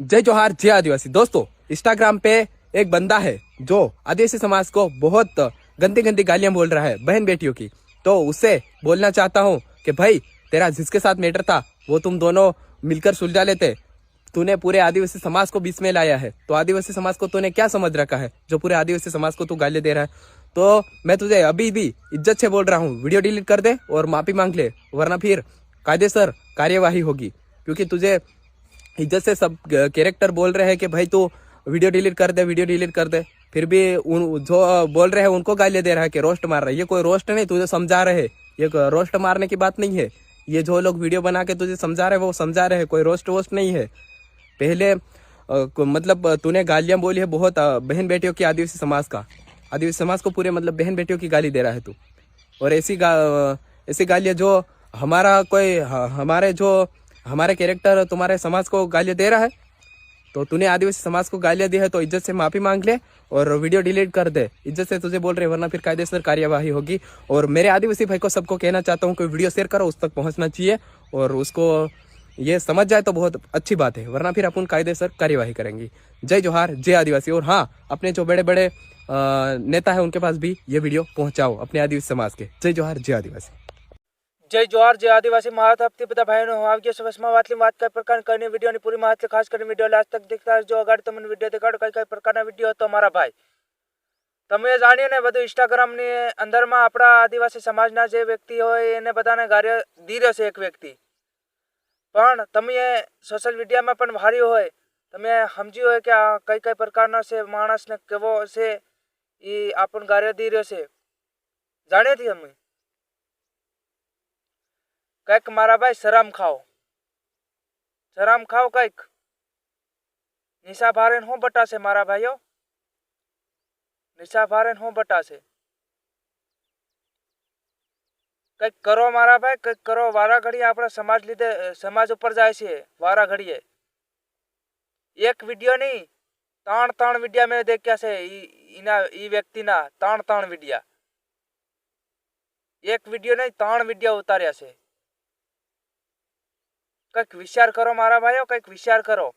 जय जोहार, जय आदिवासी। दोस्तों इंस्टाग्राम पे एक बंदा है जो आदिवासी समाज को बहुत गंदी गंदी गालियाँ बोल रहा है, बहन बेटियों की। तो उसे बोलना चाहता हूँ कि भाई, तेरा जिसके साथ मैटर था, वो तुम दोनों मिलकर सुलझा लेते। तूने पूरे आदिवासी समाज को बीच में लाया है। तो आदिवासी समाज को तूने क्या समझ रखा है, जो पूरे आदिवासी समाज को तू गालियाँ दे रहा है? तो मैं तुझे अभी भी इज़्ज़त से बोल रहा हूँ। वीडियो डिलीट कर दे और माफ़ी मांग ले, वरना फिर कायदे सर कार्यवाही होगी, क्योंकि तुझे इज़्ज़त से सब कैरेक्टर बोल रहे हैं कि भाई तू वीडियो डिलीट कर दे वीडियो डिलीट कर दे। फिर भी उन, जो बोल रहे हैं उनको गालियाँ दे रहा है कि रोस्ट मार रहा है। ये कोई रोस्ट नहीं, तुझे समझा रहे ये रोस्ट मारने की बात नहीं है। ये जो लोग वीडियो बना के तुझे समझा रहे वो समझा रहे कोई रोस्ट वोस्ट नहीं है। पहले मतलब तूने गालियाँ बोली है बहुत बहन बेटियों की आदिवासी समाज का। आदिवासी समाज को पूरे मतलब बहन बेटियों की गाली दे रहा है तू। और ऐसी गा ऐसी गालियाँ जो हमारा कोई हमारे जो हमारे कैरेक्टर तुम्हारे समाज को गालियाँ दे रहा है। तो तूने आदिवासी समाज को गालियाँ दी है तो इज़्ज़त से माफ़ी मांग ले और वीडियो डिलीट कर दे। इज़्ज़त से तुझे बोल रहे वरना फिर कायदेसर कार्यवाही होगी। और मेरे आदिवासी भाई को सबको कहना चाहता हूँ कि वीडियो शेयर करो, उस तक पहुँचना चाहिए और उसको ये समझ जाए तो बहुत अच्छी बात है, वरना फिर अपन कायदेसर कार्यवाही करेंगी। जय जोहार, जय आदिवासी। और हाँ अपने जो बड़े बड़े नेता है, उनके पास भी ये वीडियो पहुँचाओ, अपने आदिवासी समाज के। जय जोहार, जय आदिवासी। જય જોહાર, જય આદિવાસી, મારા તરફથી બધા ભાઈનો હું આવી ગયો છું વસમાં. વાતલી વાત કઈ પ્રકાર કરીને વિડીયોની પૂરી માહિતી, ખાસ કરીને વીડિયો લાસ્ટ તક દેખતા જો અગાડી તમને વીડિયો દેખાડો, કઈ કઈ પ્રકારના વીડિયો હતો મારા ભાઈ. તમે જાણીએ ને બધું ઇન્સ્ટાગ્રામની અંદરમાં આપણા આદિવાસી સમાજના જે વ્યક્તિ હોય એને બધાને ગાર્ય દીર્યો છે એક વ્યક્તિ. પણ તમે સોશિયલ મીડિયામાં પણ વાર્યું હોય, તમે સમજ્યું હોય કે આ કઈ કઈ પ્રકારનો છે, માણસને કેવો છે એ આપણને ગાર્ય દીર્યો છે. જાણીએ છીએ અમે. કંઈક મારા ભાઈ શરમ ખાઓ. શરમ ખાઓ કંઈક. નિશા ભારે શું બટાશે મારા ભાઈઓ? નિશા ભારે શું બટાશે? કંઈક કરો મારા ભાઈ, કંઈક કરો. વારા ઘડીએ આપણા સમાજ લીધે સમાજ ઉપર જાય છે વારા ઘડીએ એક વીડિયો નહીં, ત્રણ ત્રણ વિડીયા મેં દેખ્યા છે એના એ વ્યક્તિના, ત્રણ ત્રણ વિડીયા. એક વીડિયો નહીં, ત્રણ વીડિયો ઉતાર્યા છે. કંઈક વિચાર કરો મારા ભાઈઓ, કંઈક વિચાર કરો.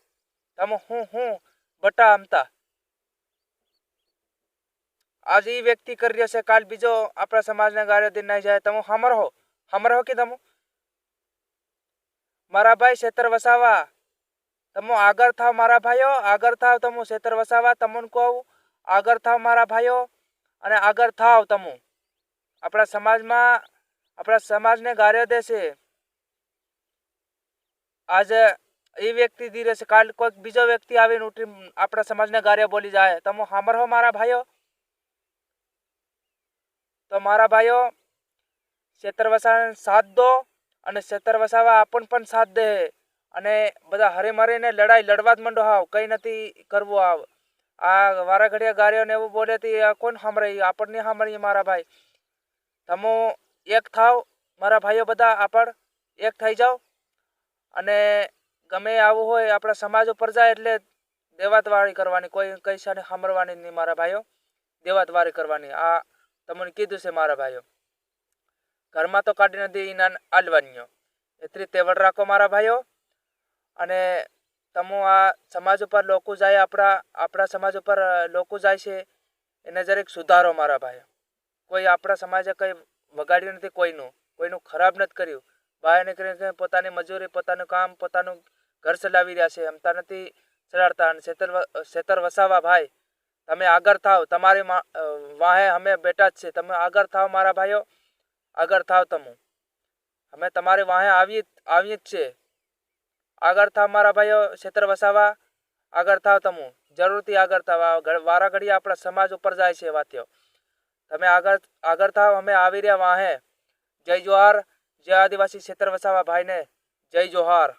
તમે હું હું બટા આમતા આજ એ વ્યક્તિ કરી રહ્યો છે, કાલ બીજો આપણા સમાજને દઈ નહીં જાય. તમે હમરહો હમરહો કે તમે? મારા ભાઈ શેતર વસાવા. તમે આગળ થાવ મારા ભાઈઓ, આગળ થાવ તમે શેતર વસાવા, તમને કહું આગળ થાવ મારા ભાઈઓ અને આગળ થાવ તમે. આપણા સમાજમાં, આપણા સમાજને ગાર્યો દેશે. આજે એ વ્યક્તિ ધીરે છે, કાલ કોઈક બીજો વ્યક્તિ આવીને ઉઠી આપણા સમાજને ગારે બોલી જાય. તમે સાંભળો મારા ભાઈઓ. તો મારા ભાઈઓ ક્ષેત્ર વસાવાને સાથ દો અને ક્ષેત્ર વસાવા આપણ પણ સાથ દે. અને બધા હરી મરીને લડાઈ લડવા જ માંડો હાવ, કંઈ નથી કરવું આવ આ વારા ઘડિયા ગાર્યો ને એવું બોલે તે કોણ સાંભળે? આપણને સાંભળીએ મારા ભાઈ. તમે એક થાવ, મારા ભાઈઓ બધા આપણ એક થઈ જાઓ. અને ગમે આવું હોય, આપણા સમાજ ઉપર જાય એટલે દેવાતવાળી કરવાની, કોઈ કૈસાને સાંભળવાની નહીં મારા ભાઈઓ. દેવાતવાળી કરવાની. આ તમને કીધું છે મારા ભાઈઓ. ઘરમાં તો કાઢી નથી એના આલવાનીઓ. એટલી તેવડ રાખો મારા ભાઈઓ. અને તમે આ સમાજ ઉપર લોકો જાય, આપણા આપણા સમાજ ઉપર લોકો જાય છે, એને જરીક સુધારો મારા ભાઈઓ. કોઈ આપણા સમાજે કંઈ વગાડ્યું નથી, કોઈનું. કોઈનું ખરાબ નથી કર્યું. બહાર નીકળીને પોતાની મજૂરી, પોતાનું કામ, પોતાનું ઘર ચલાવી રહ્યા છે. એમતા નથી ચલાડતા અને શેતર શેતર વસાવા ભાઈ, તમે આગળ થાવ. તમારી વાહે અમે બેઠા જ છે તમે આગળ થાવ મારા ભાઈઓ, આગળ થાવ તમે. અમે તમારી વાહે આવી આવી જ છે આગળ થાવ મારા ભાઈઓ શેતર વસાવા. આગળ થાવ તમે. જરૂરથી આગળ થાવ. વારા ઘડી આપણા સમાજ ઉપર જાય છે વાત્યો. તમે આગળ આગળ થાવ. અમે આવી રહ્યા વાહે. જય જોહાર. જય આદિવાસી ક્ષેત્ર વસાવા ભાઈને જય જોહાર.